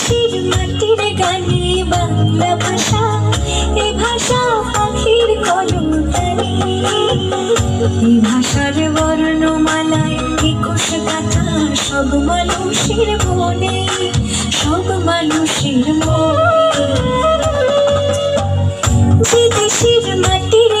দেশের মাটির গানে বাংলা ভাষা, এ ভাষা পাখির কলমকারী এই ভাষার বর্ণমালায় একুশ কথা সব মানুষের মনে, সব মানুষের মনে। যে মাটির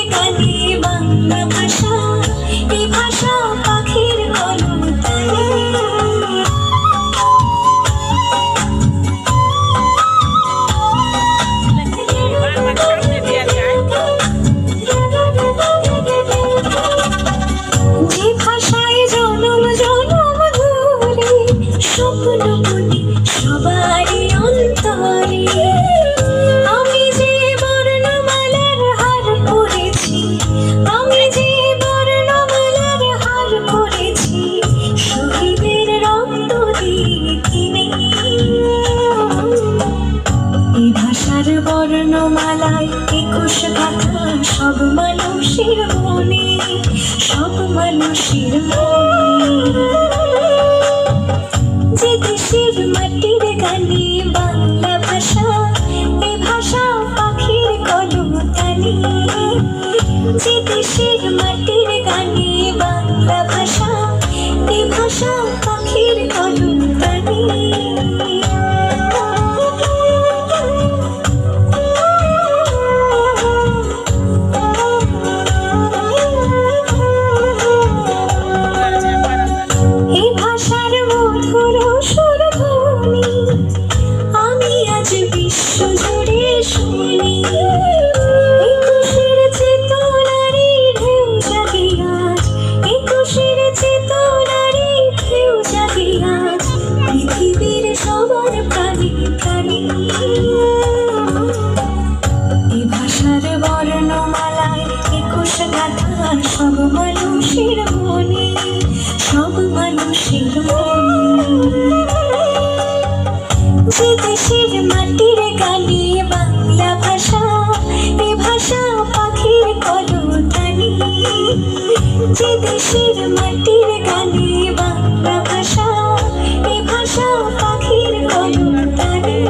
একুশ কথা, সব মানুষের মনে, সব মানুষের যে দেশের মাটির গানে বাংলা ভাষা, এ ভাষা পাখির কলতানি যে দেশের মাটির গানে বাংলা ভাষা, এ ভাষা পাখির কলতানি এই বাঁচি দেশের মাটির গানে বাংলা ভাষা, এ ভাষা পাখির করতানি যে দেশের মাটির গানে বাংলা ভাষা, এ ভাষা পাখির করতানি